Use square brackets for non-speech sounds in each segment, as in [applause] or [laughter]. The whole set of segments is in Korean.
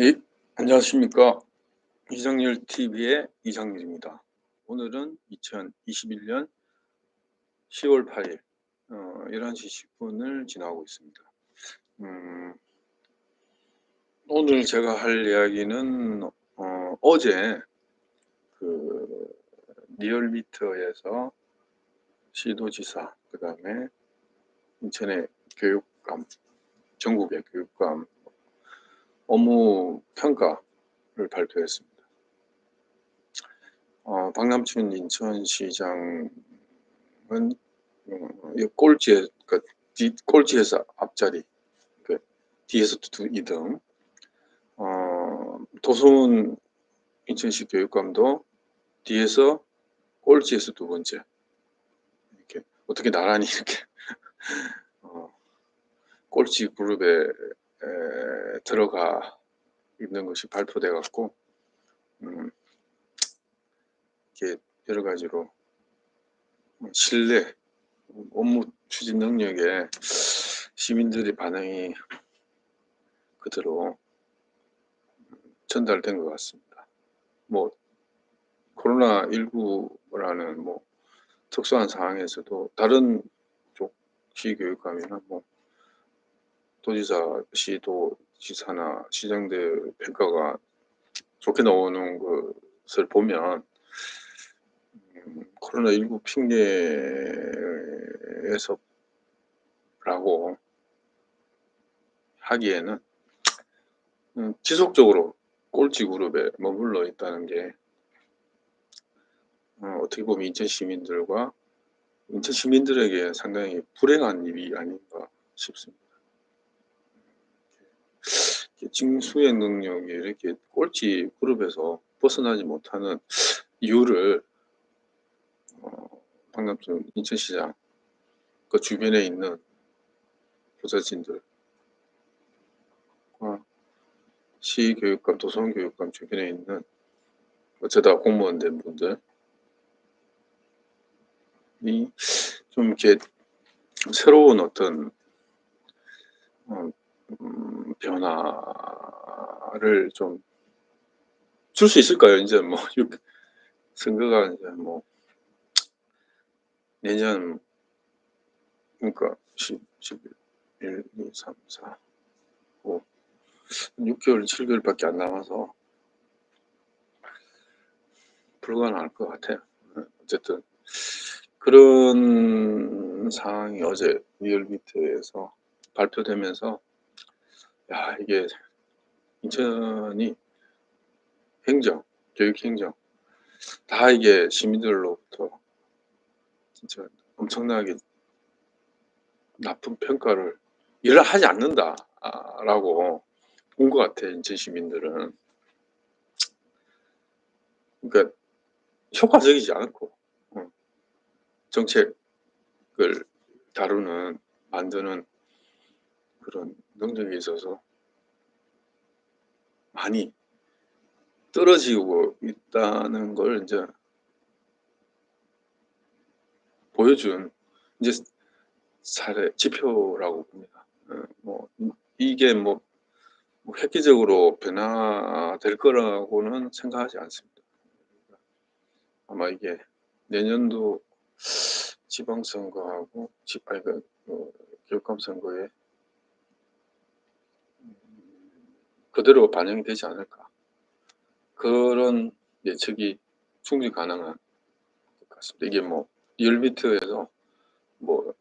예, 안녕하십니까. 이상열 TV의 이상열입니다. 오늘은 2021년 10월 8일, 어, 11시 10분을 지나고 있습니다. 음, 오늘 제가 할 이야기는, 어, 어제 그 리얼미터에서 시도지사, 그 다음에 인천의 교육감, 전국의 교육감 업무 평가를 발표했습니다. 어, 박남춘 인천시장은 어, 이 꼴찌에 그 뒤, 꼴찌에서 앞자리 그 뒤에서 두 2등 어, 도순 인천시 교육감도 뒤에서 꼴찌에서 두 번째 이렇게 어떻게 나란히 이렇게 [laughs] 어, 꼴찌 그룹에 에, 들어가 있는 것이 발표돼 갖고 음, 이렇게 여러 가지로 신뢰 업무 추진 능력에 시민들의 반응이 그대로 전달된 것 같습니다. 뭐 코로나 19라는 뭐 특수한 상황에서도 다른 쪽 시교육감이나 뭐 도지사, 시도, 지사나 시장들 평가가 좋게 나오는 것을 보면 음, 코로나19 핑계에서라고 하기에는 음, 지속적으로 꼴찌 그룹에 머물러 있다는 게 어, 어떻게 보면 인천 시민들과 인천 시민들에게 상당히 불행한 일이 아닌가 싶습니다. 징수의 능력이 이렇게 꼴찌 그룹에서 벗어나지 못하는 이유를 어, 방금전 인천시장 그 주변에 있는 부자진들 시교육감, 도서관교육감 주변에 있는 어쩌다 공무원 된 분들 이 좀 이렇게 새로운 어떤 어, 음, 변화를 좀 줄 수 있을까요? 이제 뭐 [laughs] 선거가 이제 뭐 내년 그러니까 10, 11, 1, 2, 3, 4, 5 6개월, 7개월밖에 안 남아서 불가능할 것 같아요. 어쨌든 그런 상황이 어제 리얼미터에서 발표되면서 야 이게 인천이 행정, 교육 행정 다 이게 시민들로부터 진짜 엄청나게 나쁜 평가를 일을 하지 않는다라고 본것 같아 인천 시민들은. 그러니까 효과적이지 않고 어, 정책을 다루는 만드는 그런 능력이 있어서 많이 떨어지고 있다는 걸 이제 보여준 이제 사례 지표라고 봅니다. 어, 뭐 이게 뭐, 뭐 획기적으로 변화될 거라고는 생각하지 않습니다. 아마 이게 내년도 지방선거하고 지, 아니 그, 그 교육감 선거에 그대로 반영이 되지 않을까. 그런 예측이 충분히 가능한 것 같습니다. 이게 뭐 리얼미터에서 뭐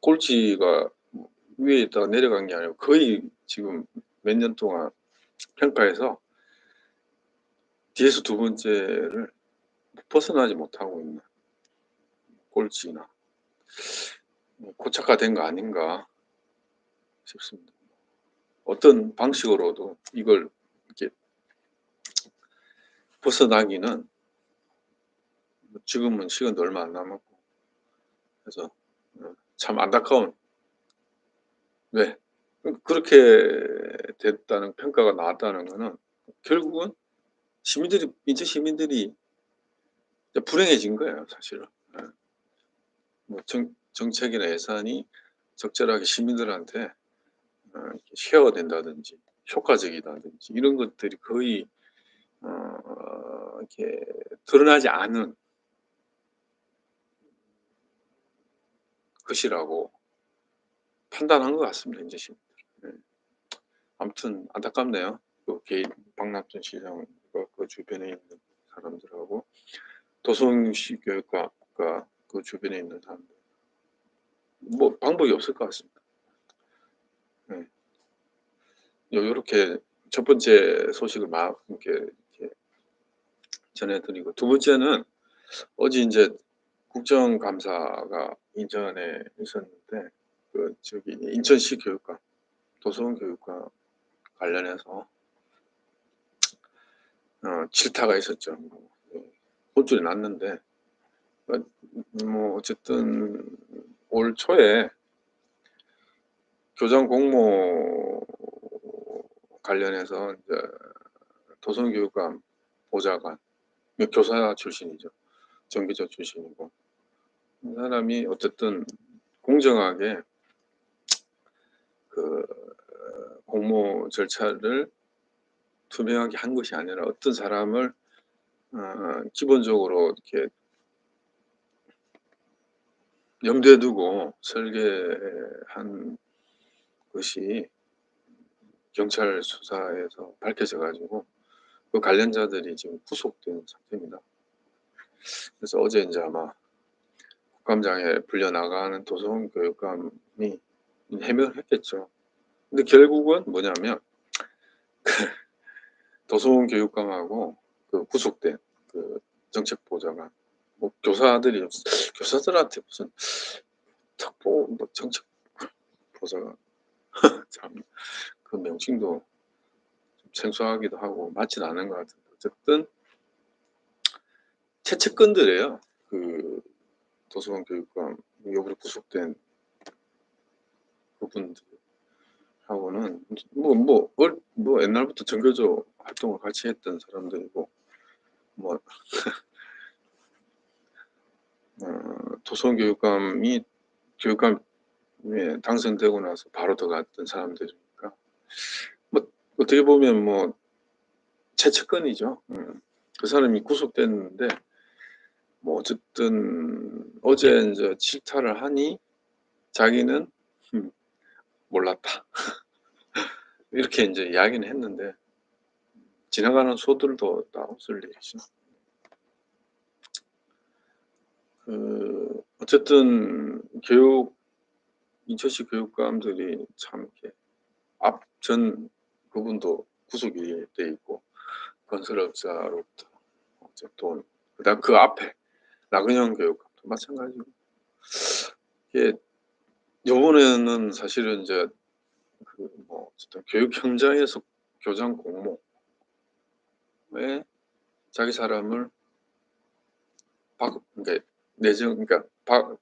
꼴찌가 위에 있다가 내려간 게 아니고 거의 지금 몇 년 동안 평가해서 뒤에서 두 번째를 벗어나지 못하고 있는 꼴찌나 고착화된 거 아닌가 싶습니다. 어떤 방식으로도 이걸 이렇게 벗어나기는 지금은 시간도 얼마 안 남았고 그래서 어, 참 안타까운 왜 그렇게 됐다는 평가가 나왔다는 것은 결국은 시민들이 인천 시민들이 불행해진 거예요 사실은 예. 뭐 정, 정책이나 예산이 적절하게 시민들한테 어, 쉐어된다든지 효과적이다든지 이런 것들이 거의 어, 이렇게 드러나지 않은 것이라고 판단한 것 같습니다. 이제 시민들. 네. 아무튼 안타깝네요. 그 개인 박낙준 시장 그 주변에 있는 사람들하고 도성시 교육과가 그 주변에 있는 사람들 뭐 방법이 없을 것 같습니다. 네. 요렇게 첫 번째 소식을 막 이렇게, 이렇게 전해드리고 두 번째는 어제 이제 국정감사가 인천에 있었는데 그 저기 인천시 교육감 도서관 교육과 관련해서 어, 질타가 있었죠. 뭐, 예, 혼쭐이 났는데 어, 뭐 어쨌든 올 초에 교장 공모 관련해서 도성교육감 보좌관 교사 출신이죠. 정교조 출신이고 이 사람이 어쨌든 공정하게 그 공모 절차를 투명하게 한 것이 아니라 어떤 사람을 어, 기본적으로 이렇게 염두에 두고 설계한 것이 경찰 수사에서 밝혀져 가지고 그 관련자들이 지금 구속된 상태입니다. 그래서 어제 이제 아마 국감장에 불려 나가는 도서관 교육감이 해명을 했겠죠. 근데 결국은 뭐냐면 그 도서관 교육감하고 그 구속된 그 정책 보좌관 뭐 교사들이 교사들한테 무슨 특보 뭐 정책 보좌관 [laughs] 참 그 명칭도 좀 생소하기도 하고 맞진 않은 것 같은데 어쨌든 채채건들이에요. 그 도서관 교육감 요번에 구속된 그분들하고는 뭐뭐 뭐, 뭐 옛날부터 정교조 활동을 같이 했던 사람들이고 뭐 [laughs] 어, 도서관 교육감이 교육감에 당선되고 나서 바로 들어갔던 사람들이니까 뭐 어떻게 보면 뭐 채채건이죠. 음. 그 사람이 구속됐는데 뭐 어쨌든 어제 이제 질타를 하니 자기는 음, 몰랐다 [laughs] 이렇게 이제 이야기는 했는데 지나가는 소들도 다 없을 일이죠. 그 어쨌든 교육 인천시 교육감들이 참 이렇게 앞전 그분도 구속이 돼 있고 건설업자로부터 이제 돈 그다음 그 앞에 나근영 교육감도 마찬가지고. 이게 요번에는 사실은 이제 그뭐 어쨌든 교육 현장에서 교장 공모에 자기 사람을 바 그러니까 내정 그러니까 바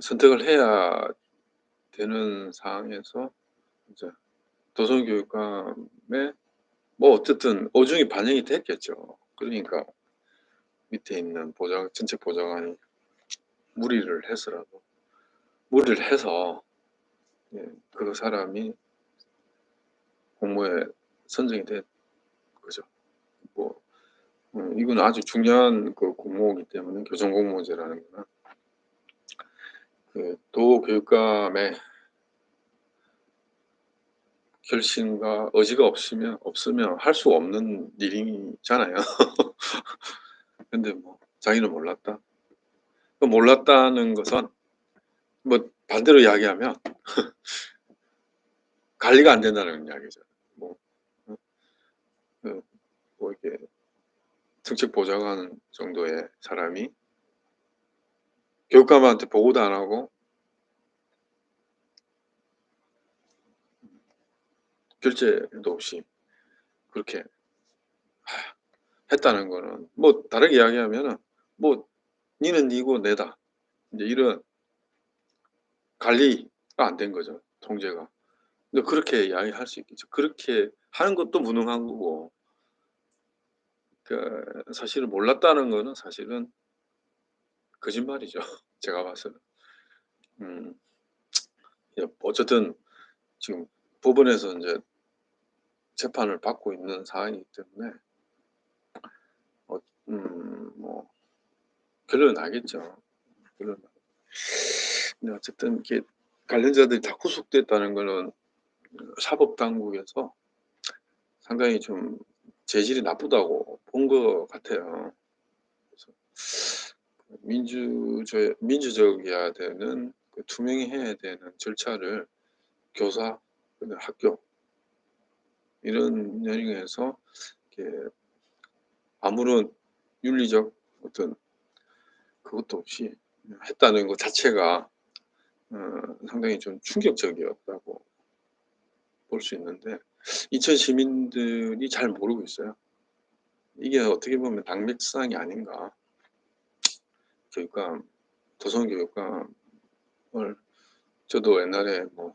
선택을 해야 되는 상황에서 이제 도선 교육감의 뭐 어쨌든 오중이 반영이 됐겠죠. 그러니까 밑에 있는 보좌 전체 보좌관이 무리를 해서라도 무리를 해서 예, 그 사람이 공모에 선정이 된 거죠. 뭐 음, 이건 아주 중요한 그 공모이기 때문에 교정 공모제라는 거는 그 도 교육감의 결심과 의지가 없으면 없으면 할 수 없는 일이잖아요. [laughs] 근데 뭐 자기는 몰랐다. 그 몰랐다는 것은 뭐 반대로 이야기하면 [laughs] 관리가 안 된다는 이야기죠. 뭐, 어? 그, 뭐 이렇게 정책 보좌관 정도의 사람이 교육감한테 보고도 안 하고 결제도 없이 그렇게 했다는 거는 뭐 다르게 이야기하면은 뭐 니는 니고 내다. 이제 이런 관리가 안 된 거죠 통제가. 근데 그렇게 이야기할 수 있겠죠. 그렇게 하는 것도 무능한 거고. 그 사실은 몰랐다는 거는 사실은 거짓말이죠 [laughs] 제가 봐서는. 음 어쨌든 지금 법원에서 이제 재판을 받고 있는 상황이기 때문에 어, 음, 뭐 결론 나겠죠. 결론. 나- 근데 어쨌든 이게 관련자들이 다 구속됐다는 거는 사법 당국에서 상당히 좀 재질이 나쁘다고 본 것 같아요. 그래서 민주적 민주적이어야 되는 그 투명해야 되는 절차를 교사, 학교 이런 이렇게 아무런 윤리적 어떤 그것도 없이 했다는 것 자체가 어, 상당히 좀 충격적이었다고 볼 수 있는데 인천 시민들이 잘 모르고 있어요. 이게 어떻게 보면 당맥상이 아닌가. 교육감, 도성교육감을 저도 옛날에 뭐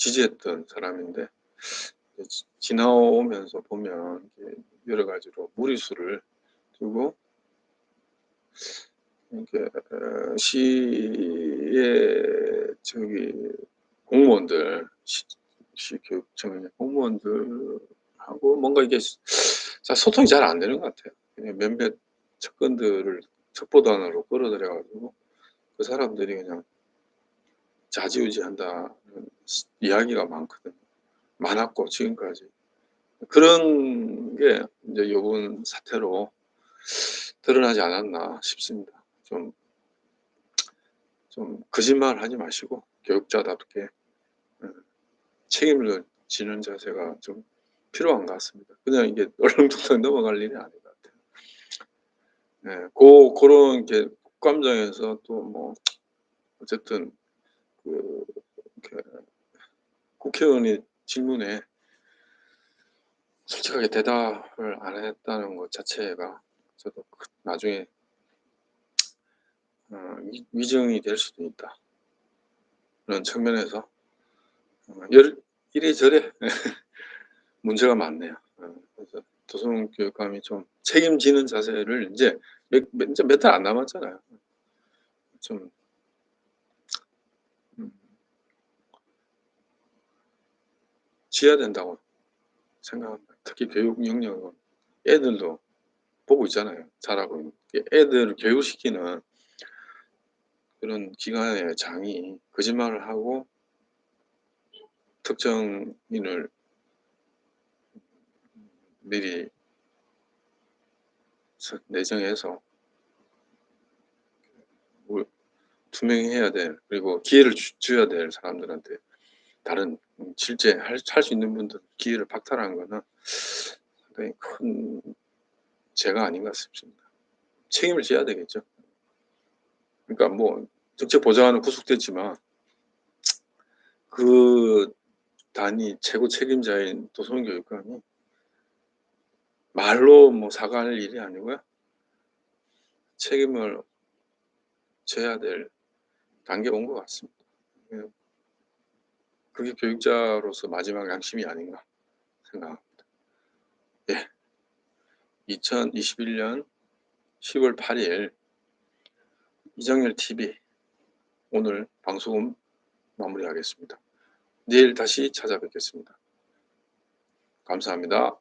지지했던 사람인데 지- 지나오면서 보면 여러 가지로 무리수를 두고 이게 어, 시의 저기 공무원들 시, 시 교육청의 공무원들하고 뭔가 이게 자, 소통이 잘 안 되는 것 같아요. 그냥 몇몇 측근들을 첩보단으로 끌어들여가지고 그 사람들이 그냥 좌지우지한다는 이야기가 많거든요. 많았고 지금까지 그런 게 이제 이번 사태로 드러나지 않았나 싶습니다. 좀, 좀 거짓말 하지 마시고 교육자답게 음, 책임을 지는 자세가 좀 필요한 것 같습니다. 그냥 이게 [laughs] 얼렁뚱땅 넘어갈 일이 아닌 것 같아요. 네, 고, 그런 게 국감장에서 또 뭐 어쨌든 그 이렇게 국회의원이 질문에 솔직하게 대답을 안 했다는 것 자체가 저도 그- 나중에 어, 위- 위증이 될 수도 있다. 그런 측면에서 어, 열, 이래저래 [laughs] 문제가 많네요. 어, 그래서 도성 교육감이 좀 책임지는 자세를 이제 몇, 몇, 이제 몇 달 안 남았잖아요. 좀 지어야 된다고 생각합니다. 특히 교육 영역은 애들도 보고 있잖아요. 잘하고 있는. 애들을 교육시키는 그런 기관의 장이 거짓말을 하고 특정인을 미리 서- 내정해서 뭐 투명해야 될 그리고 기회를 주, 줘야 될 사람들한테 다른 음, 실제 할 수 있는 분들 기회를 박탈하는 거는 상당히 큰 죄가 아닌 것 같습니다. 책임을 져야 되겠죠. 그러니까 뭐 정책 보좌관은 구속됐지만 그 단위 최고 책임자인 도서관 교육감이 말로 뭐 사과할 일이 아니고요. 책임을 져야 될 단계가 온것 같습니다. 예. 그게 교육자로서 마지막 양심이 아닌가 생각합니다. 예. 2021년 10월 8일 이정열 TV 오늘 방송은 마무리하겠습니다. 내일 다시 찾아뵙겠습니다. 감사합니다.